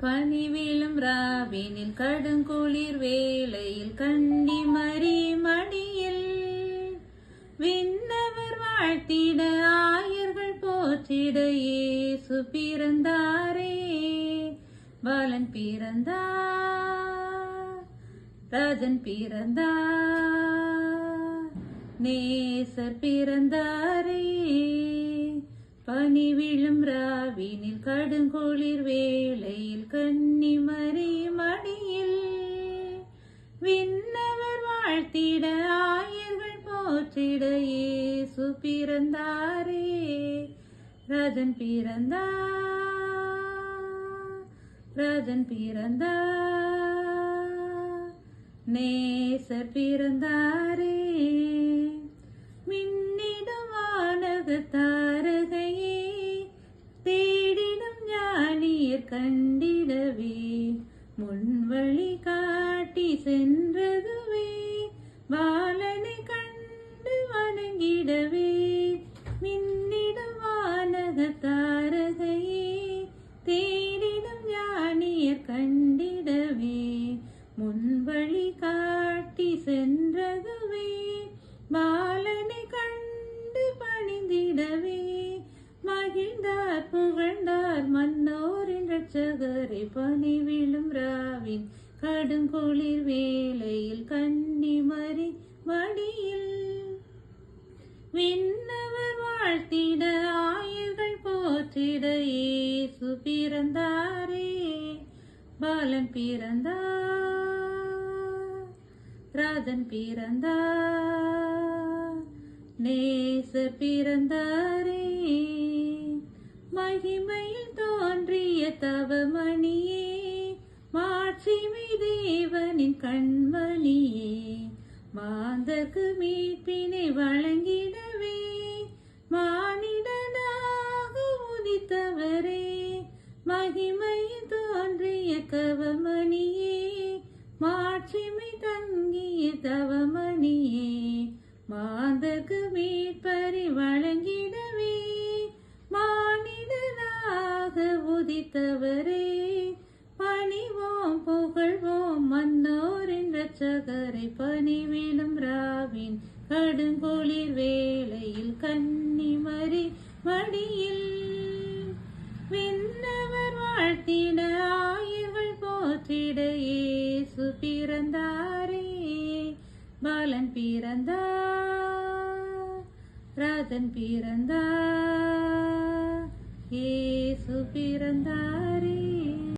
பனி ராவினில் கடுங்குளிர் வேளையில் கண்டி மறி மடியில் விண்ணவர் வாழ்த்திட ஆயர்கள் போற்றிட இயேசு பிறந்தாரே. பாலன் பிறந்தார் ராஜன் பிறந்தார் நேசர் பிறந்தாரே. பனி விழும் ராவினில் கடுங்குளிர் வேளையில் கன்னி மறி மடியில் விண்ணவர் வாழ்த்திட ஆயர்கள் போற்றிட இயேசு பிறந்தாரே. ராஜன் பிறந்தா ராஜன் பிறந்தா நேசர் பிறந்தாரே. மின்னிடமானகத்தார் சென்றதுவே. பாலனை கண்டு வணங்கிடவே. மின்னிடும் வானக தாரகையே. தேடிடும் ஞானியர் கண்டிடவே. முன்வழி காட்டி சென்றதுவே. பாலனை கண்டு பணிந்திடவே. மகிழ்ந்தார் புகழ்ந்தார் மன்னோ இரட்சகரை பனி விழும் ராவின் கடுங்குளிர் வேலையில் கன்னி மறி மடியில். விண்ணவர் வாழ்த்திட ஆயர்கள் போற்றிட இயேசு பிறந்தாரே. பாலன் பிறந்தார் ராதன் பிறந்தார் நேசர் பிறந்தாரே. மகிமையில் தவமணியே மாட்சிமை தேவனின் கண்மணியே மாந்தர்க்கு மீட்பினை வழங்கிடவே மானிடனாக உதித்தவரே மகிமையில் தோன்றிய கவமணியே மாட்சிமை தங்கிய தவமணியே மாந்தர்க்கு மீட்பறி வழங்கிட மானிடனாக பணிவோம் புகழ்வோம் மன்னோரின் ரச்சகரை பணிவிலும் ராவின் கடுங்குளிர் வேளையில் கன்னிமரி மடியில். விண்ணவர் வாழ்த்திட ஆயர்கள் போற்றிட இயேசு பிறந்தாரே பாலன் பிறந்தார் ராதன் பிறந்தார். ஏசு பிறந்தாரே.